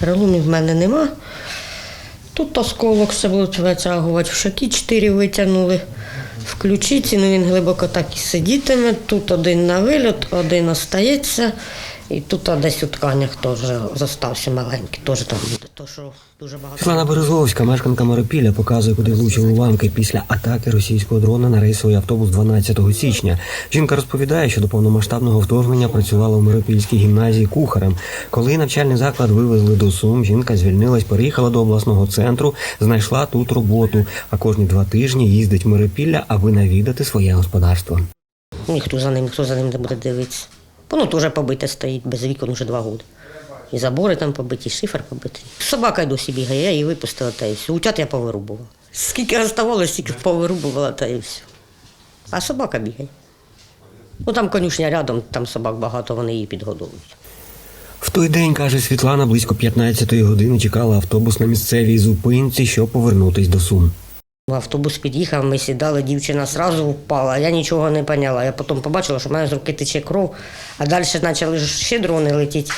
Переломів в мене нема. Тут осколок все будуть витягувати, в шакі чотири витягнули. В ключиці, ну він глибоко так і сидітиме. Тут один на виліт, один остається. І тут а, десь у тканях теж зостався маленький, теж там буде. То, що дуже багато. Світлана Березовська, мешканка Миропілля, показує, куди влучили уламки після атаки російського дрона на рейсовий автобус 12 січня. Жінка розповідає, що до повномасштабного вторгнення працювала у Миропільській гімназії кухарем. Коли навчальний заклад вивезли до Сум, жінка звільнилась, переїхала до обласного центру, знайшла тут роботу. А кожні два тижні їздить в Миропілля, аби навідати своє господарство. Ніхто за ним, хто за ним не буде дивитися. Воно теж побите стоїть без вікон вже два роки. І забори там побиті, і шифер побитий. Собака й досі бігає, я її випустила та і все. Утят я повирубувала. Скільки оставалося, стільки повирубувала та і все. А собака бігає. Ну там конюшня рядом, там собак багато, вони її підгодовують. В той день, каже Світлана, близько 15-ї години чекала автобус на місцевій зупинці, щоб повернутись до Сум. Автобус під'їхав, ми сідали, дівчина одразу впала, я нічого не поняла. Я потім побачила, що в мене з руки тече кров, а далі почали ще дрони летіти.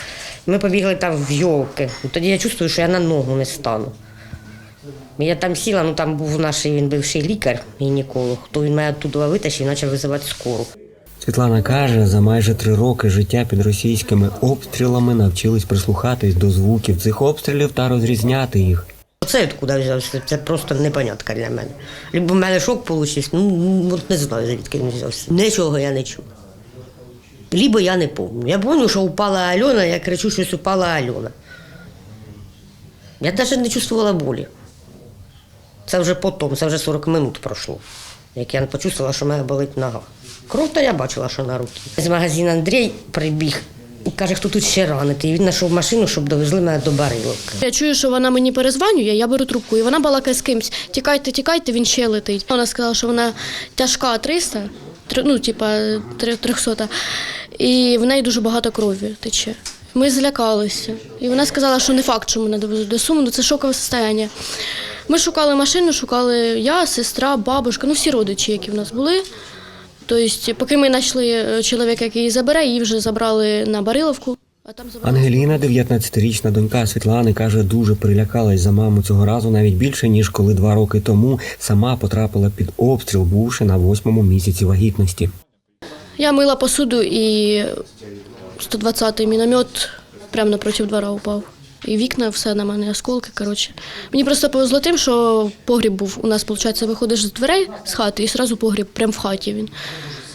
Ми побігли там в йолки. Тоді я чувствую, що я на ногу не стану. Я там сіла, ну там був наш він бивший лікар, гінеколог, то він мене туди витащив і почав визивати скору. Світлана каже, за майже три роки життя під російськими обстрілами навчились прислухатись до звуків цих обстрілів та розрізняти їх. Це откуда взявся, це просто непонятка для мене. Либо в мене шок получився, ну от не знаю, звідки він взявся. Нічого я не чув. Либо я не пам'ятаю. Я пам'ятаю, що упала Альона, я кричу, щось упала Альона. Я навіть не чувствувала болі. Це вже потім, це вже 40 минут пройшло, як я почувствувала, що в мене болить нога. Кров то я бачила, що на руці. З магазину Андрій прибіг каже, хто тут ще ранити. І він знайшов машину, щоб довезли мене до Бариловки. Я чую, що вона мені перезванює, я беру трубку, і вона балакає з кимсь. Тікайте, тікайте, він ще летить. Вона сказала, що вона тяжка 300, ну, типа 300, і в неї дуже багато крові тече. Ми злякалися. І вона сказала, що не факт, що мене довезуть до Суму, ну це шокове состояння. Ми шукали машину, шукали я, сестра, бабушка, ну всі родичі, які в нас були. Тобто, поки ми знайшли е, чоловіка, який її забере, її вже забрали на Бариловку. А там забрали. Ангеліна, 19-річна донька Світлани, каже, дуже перелякалась за маму цього разу навіть більше, ніж коли два роки тому сама потрапила під обстріл, бувши на восьмому місяці вагітності. Я мила посуду і 120-й міномет прямо напроти двора упав. І вікна, все на мене, осколки. Коротше. Мені просто повезло тим, що погріб був. У нас, виходить, виходиш з дверей з хати і одразу погріб, прямо в хаті він.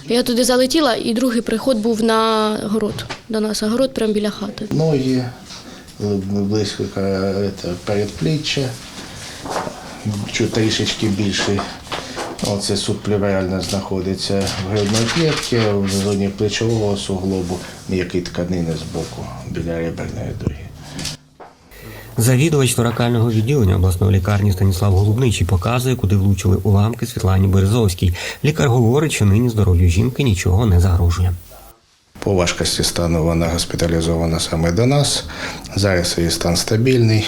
Я туди залетіла, і другий приход був на город. До нас, а город прямо біля хати. ноги, близько е, передпліччя, трішечки більше. Оце субплеврально знаходиться в грудної клітці, в зоні плечового суглобу, м'які тканини з боку біля реберної дуги. Завідувач торакального відділення обласної лікарні Станіслав Голубничий показує, куди влучили уламки Світлані Березовській. Лікар говорить, що нині здоров'ю жінки нічого не загрожує. По важкості стану вона госпіталізована саме до нас. Зараз її стан стабільний.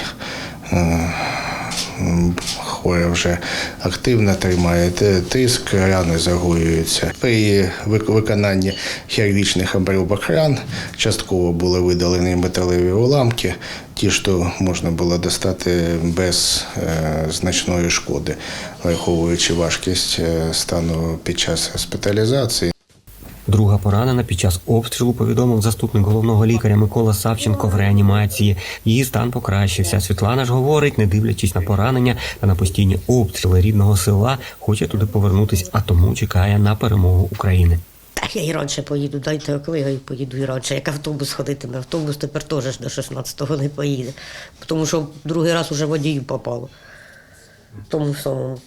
Е, м, Хворя вже активно тримає тиск, рани загоюються. При виконанні хірургічних обробок ран частково були видалені металеві уламки, ті, що можна було достати без е, значної шкоди, враховуючи важкість е, стану під час госпіталізації. Друга поранена під час обстрілу повідомив заступник головного лікаря Микола Савченко в реанімації. Її стан покращився. Світлана ж говорить, не дивлячись на поранення та на постійні обстріли рідного села, хоче туди повернутись, а тому чекає на перемогу України. Так я і раніше поїду, дайте оклигаю, поїду і раніше. Як автобус ходитиме, автобус тепер теж до 16-го не поїде. Тому що другий раз уже водію попало. Тому самому.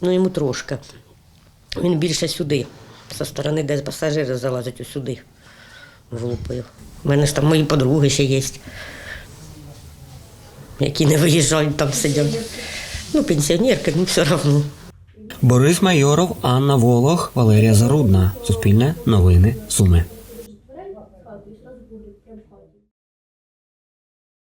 Ну йому трошки. Він більше сюди. Зі сторони, де пасажири залазять сюди. влупив. У мене ж там мої подруги ще є, які не виїжджають, там сидять. Ну, пенсіонерки, ну все одно. Борис Майоров, Анна Волох, Валерія Зарудна. Суспільне новини Суми.